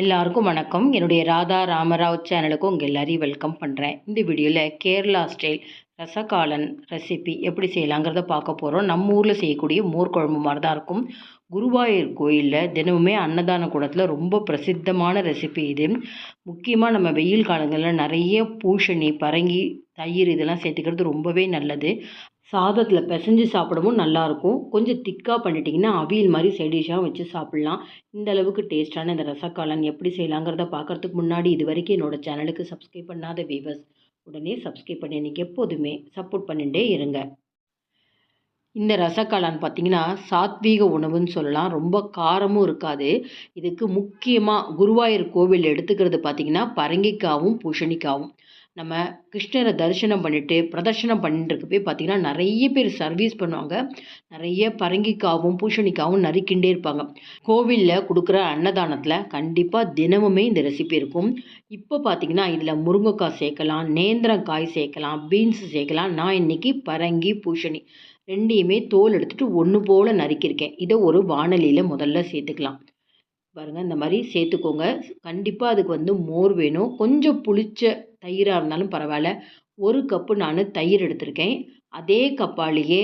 எல்லாருக்கும் வணக்கம். என்னுடைய ராதா ராமராவ் சேனலுக்கும் உங்கள் எல்லாரையும் வெல்கம் பண்ணுறேன் இந்த வீடியோவில் கேரளா ஸ்டைல் ரசகாலன் ரெசிபி எப்படி செய்யலாங்கிறத பார்க்க போகிறோம் நம்ம ஊரில் செய்யக்கூடிய மோர் குழம்பு மாதிரி தான் இருக்கும். குருவாயூர் கோயிலில் தினமுமே அன்னதான கூடத்தில் ரொம்ப பிரசித்தமான ரெசிபி இது. முக்கியமாக நம்ம வெயில் காலங்களில் நிறைய பூஷணி பரங்கி தயிர் இதெல்லாம் சேர்த்துக்கிறது ரொம்பவே நல்லது. சாதத்தில் பிசைஞ்சு சாப்பிடவும் நல்லாயிருக்கும். கொஞ்சம் திக்காக பண்ணிட்டிங்கன்னா அவியல் மாதிரி சைடிஷாக வச்சு சாப்பிட்லாம். இந்த அளவுக்கு டேஸ்ட்டான இந்த ரசக்காலன் எப்படி செய்யலாங்கிறத பார்க்குறதுக்கு முன்னாடி இது வரைக்கும் என்னோடய சேனலுக்கு சப்ஸ்கிரைப் பண்ணாத வீவர்ஸ் உடனே சப்ஸ்கிரைப் பண்ணி எனக்கு எப்போதுமே சப்போர்ட் பண்ணிகிட்டே இருங்க. இந்த ரசக்காளான் பார்த்திங்கன்னா சாத்வீக உணவுன்னு சொல்லலாம். ரொம்ப காரமும் இருக்காது. இதுக்கு முக்கியமாக குருவாயூர் கோவில் எடுத்துக்கிறது பார்த்திங்கன்னா பரங்கிக்காவும் பூஷணிக்காவும் நம்ம கிருஷ்ணரை தரிசனம் பண்ணிவிட்டு பிரதர்ஷனம் பண்ணிட்டு போய் பார்த்திங்கன்னா நிறைய பேர் சர்வீஸ் பண்ணுவாங்க. நிறைய பரங்கிக்காவும் பூஷணிக்காவும் நறுக்கிண்டே இருப்பாங்க. கோவிலில் கொடுக்குற அன்னதானத்தில் கண்டிப்பாக தினமுமே இந்த ரெசிபி இருக்கும். இப்போ பார்த்திங்கன்னா இதில் முருங்கைக்காய் சேர்க்கலாம் நேந்திரங்காய் சேர்க்கலாம் பீன்ஸ் சேர்க்கலாம். நான் இன்றைக்கி பரங்கி பூஷணி ரெண்டையுமே தோல் எடுத்துகிட்டு ஒன்று போல் நறுக்கியிருக்கேன். இதை ஒரு வானலியில் முதல்ல சேர்த்துக்கலாம். பாருங்கள் இந்த மாதிரி சேர்த்துக்கோங்க. கண்டிப்பாக அதுக்கு வந்து மோர் வேணும். கொஞ்சம் புளிச்ச தயிராக இருந்தாலும் பரவாயில்ல. ஒரு கப்பு நான் தயிர் எடுத்திருக்கேன். அதே கப்பாலேயே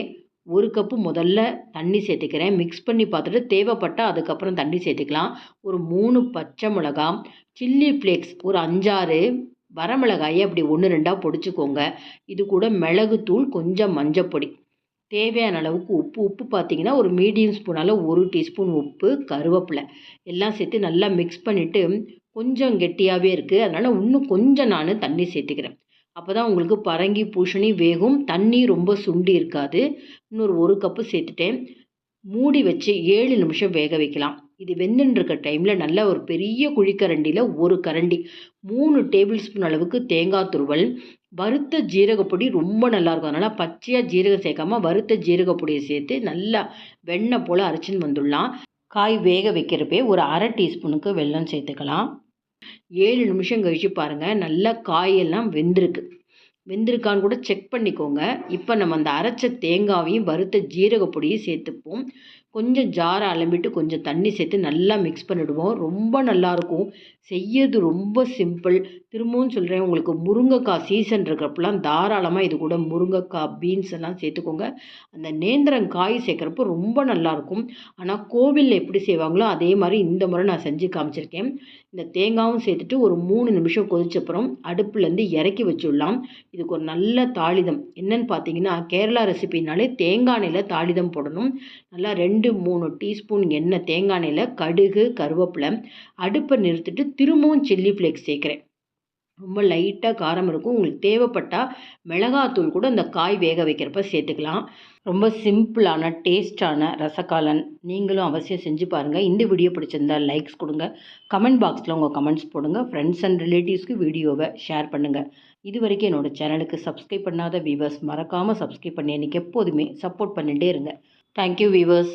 ஒரு கப்பு முதல்ல தண்ணி சேர்த்துக்கிறேன். மிக்ஸ் பண்ணி பார்த்துட்டு தேவைப்பட்டால் அதுக்கப்புறம் தண்ணி சேர்த்துக்கலாம். ஒரு மூணு பச்சை மிளகாய் சில்லி ஃப்ளேக்ஸ் ஒரு அஞ்சாறு வரமிளகாயை அப்படி ஒன்று ரெண்டாக பொடிச்சுக்கோங்க. இது கூட மிளகுத்தூள் கொஞ்சம் மஞ்சப்பொடி. தேவையான அளவுக்கு உப்பு உப்பு பார்த்திங்கன்னா ஒரு மீடியம் ஸ்பூனால் ஒரு டீஸ்பூன் உப்பு கருவேப்பிலை எல்லாம் சேர்த்து நல்லா மிக்ஸ் பண்ணிவிட்டு கொஞ்சம் கெட்டியாகவே இருக்குது அதனால் இன்னும் கொஞ்சம் நான் தண்ணி சேர்த்துக்கிறேன். அப்போ தான் உங்களுக்கு பரங்கி பூசணி வேகும். தண்ணி ரொம்ப சுண்டி இருக்காது. இன்னொரு ஒரு கப்பு சேர்த்துட்டேன். மூடி வச்சு ஏழு நிமிஷம் வேக வைக்கலாம். இது வெந்துட்டுருக்க டைமில் நல்ல ஒரு பெரிய குழிக்கரண்டியில் ஒரு கரண்டி மூணு டேபிள் ஸ்பூன் அளவுக்கு தேங்காய் துருவல் வறுத்த ஜீரகப்பொடி ரொம்ப நல்லாயிருக்கும். அதனால் பச்சையாக ஜீரகம் சேர்க்காம வறுத்த ஜீரகப்பொடியை சேர்த்து நல்லா வெண்ணெய் போல் அரைச்சின்னு வந்துடலாம். காய் வேக வைக்கிறப்பே ஒரு அரை டீஸ்பூனுக்கு வெல்லம் சேர்த்துக்கலாம். ஏழு நிமிஷம் கழித்து பாருங்கள் நல்லா காயெல்லாம் வெந்திருக்கு. வெந்திருக்கான்னு கூட செக் பண்ணிக்கோங்க. இப்போ நம்ம அந்த அரைச்ச தேங்காவையும் வறுத்த ஜீரகப்பொடியும் சேர்த்துப்போம். கொஞ்சம் ஜாரை அலம்பிட்டு கொஞ்சம் தண்ணி சேர்த்து நல்லா மிக்ஸ் பண்ணிவிடுவோம் ரொம்ப நல்லாயிருக்கும் செய்யறது ரொம்ப சிம்பிள் திரும்பவும் சொல்கிறேன் உங்களுக்கு முருங்கைக்காய் சீசன் இருக்கிறப்பெல்லாம் தாராளமாக இது கூட முருங்கைக்காய் பீன்ஸ் எல்லாம் சேர்த்துக்கோங்க. அந்த நேந்திரங்காய் சேர்க்குறப்போ ரொம்ப நல்லாயிருக்கும் ஆனால் கோவிலில் எப்படி செய்வாங்களோ அதே மாதிரி இந்த முறை நான் செஞ்சு காமிச்சிருக்கேன். இந்த தேங்காயும் சேர்த்துட்டு ஒரு மூணு நிமிஷம் கொதிச்சப்புறம் அடுப்புலேருந்து இறக்கி வச்சுடலாம். இதுக்கு ஒரு நல்ல தாளிதம். என்னன்னு பார்த்தீங்கன்னா கேரளா ரெசிபினாலே தேங்காய் எண்ணெயில் தாளிதம் போடணும். நல்லா ரெண்டு மூணு டீஸ்பூன் எண்ணெய் தேங்காய் எண்ணெயில் கடுகு கருவேப்பிலை அடுப்பை நிறுத்திட்டு திரும்பவும் சில்லி ஃப்ளேக்ஸ் சேர்க்குறேன். ரொம்ப லைட்டாக காரம் இருக்கும். உங்களுக்கு தேவைப்பட்டால் மிளகாத்தூள் கூட இந்த காய் வேக வைக்கிறப்ப சேர்த்துக்கலாம். ரொம்ப சிம்பிளான டேஸ்டான ரசக்காலன் நீங்களும் அவசியம் செஞ்சு பாருங்கள் இந்த வீடியோ பிடிச்சிருந்தா லைக்ஸ் கொடுங்க. கமெண்ட் பாக்ஸில் உங்கள் கமெண்ட்ஸ் போடுங்க. ஃப்ரெண்ட்ஸ் அண்ட் ரிலேட்டிவ்ஸ்க்கு வீடியோவை ஷேர் பண்ணுங்கள் இது வரைக்கும் என்னோடய சேனலுக்கு சப்ஸ்கிரைப் பண்ணாத வியூவர்ஸ் மறக்காமல் சப்ஸ்கிரைப் பண்ணி எனக்கு எப்போதுமே சப்போர்ட் பண்ணிகிட்டே இருங்க. Thank you viewers